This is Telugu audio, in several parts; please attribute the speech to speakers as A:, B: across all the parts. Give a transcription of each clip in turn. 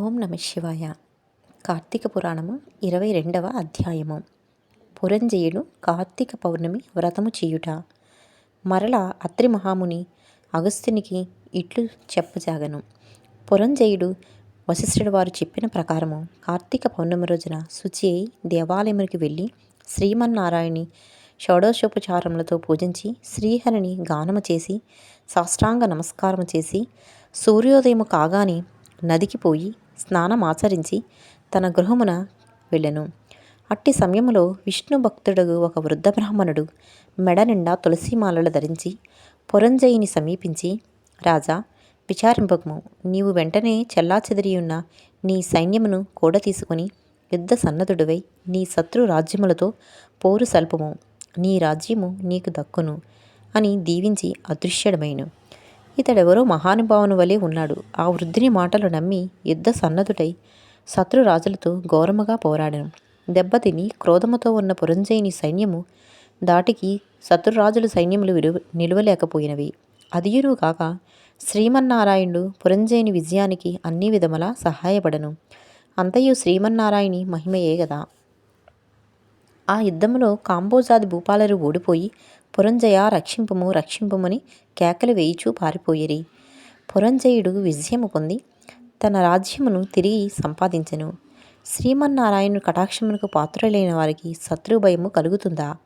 A: ఓం నమ శివాయ. కార్తీక పురాణము ఇరవై రెండవ అధ్యాయము. పురంజయుడు కార్తీక పౌర్ణమి వ్రతము చేయుట. మరల అత్రి మహాముని అగస్త్యునికి ఇట్లు చెప్పజాగను. పురంజయుడు వశిష్ఠుడు వారు చెప్పిన ప్రకారము కార్తీక పౌర్ణమి రోజున శుచి అయి దేవాలయమునికి వెళ్ళి శ్రీమన్నారాయణి షోడోషోపచారములతో పూజించి శ్రీహరిని గానము చేసి సాష్టాంగ నమస్కారము చేసి సూర్యోదయము కాగానే నదికి పోయి స్నానం ఆచరించి తన గృహమున వెళ్ళెను. అట్టి సమయములో విష్ణు భక్తుడు ఒక వృద్ధ బ్రాహ్మణుడు మెడ నిండా తులసిమాలలు ధరించి పురంజయిని సమీపించి రాజా విచారింపకము. నీవు వెంటనే చెల్లాచెదిరియున్న నీ సైన్యమును కూడా తీసుకుని యుద్ధ సన్నద్ధుడివై నీ శత్రు రాజ్యములతో పోరు సల్పము. నీ రాజ్యము నీకు దక్కును అని దీవించి అదృశ్యడమైను. ఇతడెవరో మహానుభావుని వలె ఉన్నాడు. ఆ వృద్ధుని మాటలు నమ్మి యుద్ధ సన్నదుడై శత్రురాజులతో ఘోరముగా పోరాడను. దెబ్బతిని క్రోధముతో ఉన్న పురంజయుని సైన్యము దాటికి శత్రురాజుల సైన్యములు విలువ నిలువలేకపోయినవి. అదియును కాక శ్రీమన్నారాయణుడు పురంజయుని విజయానికి అన్ని విధములా సహాయపడను. అంతయు శ్రీమన్నారాయణి మహిమయే గదా. ఆ యుద్ధములో కాంబోజాది భూపాలరు ఓడిపోయి పురంజయ రక్షింపము రక్షింపుమని కేకలు వేయిచూ పారిపోయిరి. పురంజయుడు విజయము పొంది తన రాజ్యమును తిరిగి సంపాదించెను. శ్రీమన్నారాయణు కటాక్షమునకు పాత్రులైన వారికి శత్రుభయము కలుగుతుందా?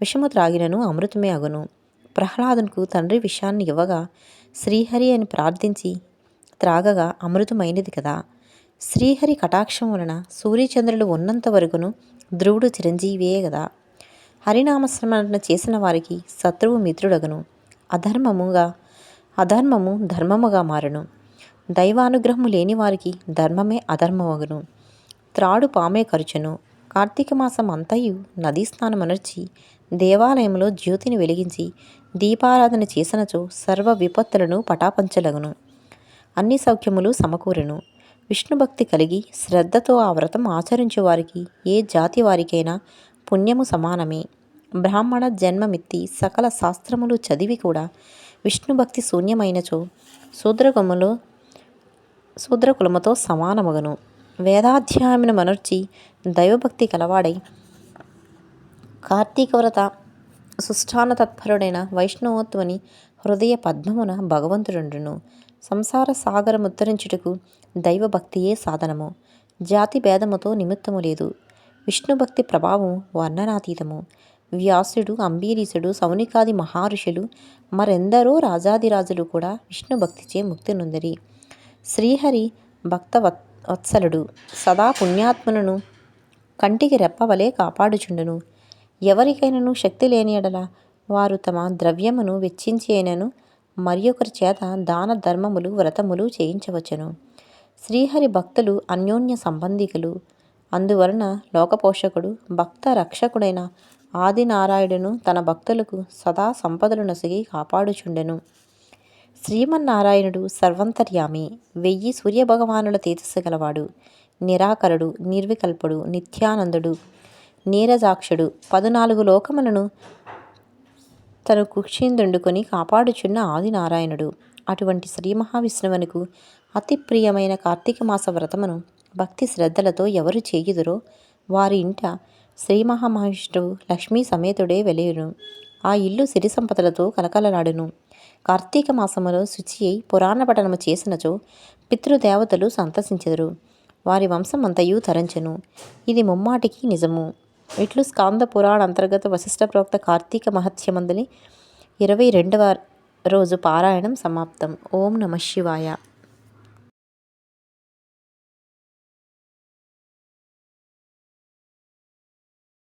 A: విషము త్రాగినను అమృతమే అగును. ప్రహ్లాదునకు తండ్రి విషయాన్ని ఇవ్వగా శ్రీహరి అని ప్రార్థించి త్రాగగా అమృతమైనది కదా. శ్రీహరి కటాక్షం వలన సూర్యచంద్రులు ఉన్నంత వరకును ధ్రువుడు చిరంజీవియే కదా హరినామశ్రమణ చేసిన వారికి శత్రువు మిత్రుడగను. అధర్మముగా అధర్మము ధర్మముగా మారను. దైవానుగ్రహము లేని వారికి ధర్మమే అధర్మమగును. త్రాడు పామే ఖర్చును కార్తీక మాసం అంతయు నదీ స్నానమనర్చి దేవాలయంలో జ్యోతిని వెలిగించి దీపారాధన చేసినచో సర్వ విపత్తులను పటాపంచలగును. అన్ని సౌఖ్యములు సమకూరెను. విష్ణుభక్తి కలిగి శ్రద్ధతో ఆ వ్రతం ఆచరించే వారికి ఏ జాతి వారికైనా పుణ్యము సమానమే. బ్రాహ్మణ జన్మమిత్తి సకల శాస్త్రములు చదివి కూడా విష్ణుభక్తి శూన్యమైనచో శూద్రకుములో శూద్రకులముతో సమానమగను. వేదాధ్యాయమును మనర్చి దైవభక్తి కలవాడై కార్తీక వ్రత సుష్టాన తత్పరుడైన వైష్ణవోత్వని హృదయ పద్మమున భగవంతుడుండును. సంసార సాగరముత్తరించుటకు దైవభక్తియే సాధనము. జాతి భేదముతో నిమిత్తము లేదు. విష్ణుభక్తి ప్రభావం వర్ణనాతీతము. వ్యాసుడు అంబీరీసుడు సౌనికాది మహర్షులు మరెందరో రాజాదిరాజులు కూడా విష్ణుభక్తిచే ముక్తి నొందరి శ్రీహరి భక్త వత్సలుడు సదా పుణ్యాత్మలను కంటికి రెప్పవలే కాపాడుచుండును. ఎవరికైనాను శక్తి లేని ఎడల వారు తమ ద్రవ్యమును వెచ్చించి అయినను మరి ఒకరి చేత దాన ధర్మములు వ్రతములు చేయించవచ్చును. శ్రీహరి భక్తులు అన్యోన్య సంబంధికులు. అందువలన లోకపోషకుడు భక్త రక్షకుడైన ఆదినారాయణును తన భక్తులకు సదా సంపదలు నసిగి కాపాడుచుండెను. శ్రీమన్నారాయణుడు సర్వంతర్యామి. వెయ్యి సూర్యభగవానుల తేజస్సు గలవాడు. నిరాకరుడు నిర్వికల్పుడు నిత్యానందుడు. నీరజాక్షుడు. పదునాలుగు లోకములను తను కుక్షిందుండుకొని కాపాడుచున్న ఆదినారాయణుడు. అటువంటి శ్రీ మహావిష్ణువునకు అతి ప్రియమైన కార్తీక మాస వ్రతమును భక్తి శ్రద్ధలతో ఎవరు చేయుదురో వారి ఇంట శ్రీ మహామహిష్ణువు లక్ష్మీ సమేతుడే వెలేయును. ఆ ఇల్లు సిరి సంపదలతో కలకలలాడును. కార్తీక మాసములో శుచి అయి పురాణ పఠనము చేసినచో పితృదేవతలు సంతసించెదరు. వారి వంశం అంతయు తరంచెను. ఇది ముమ్మాటికి నిజము. ఇట్లు స్కాంద పురాణ అంతర్గత వశిష్ట ప్రవక్త కార్తీక మహత్యమందలి ఇరవై రెండవ రోజు పారాయణం సమాప్తం. ఓం నమ శివాయ.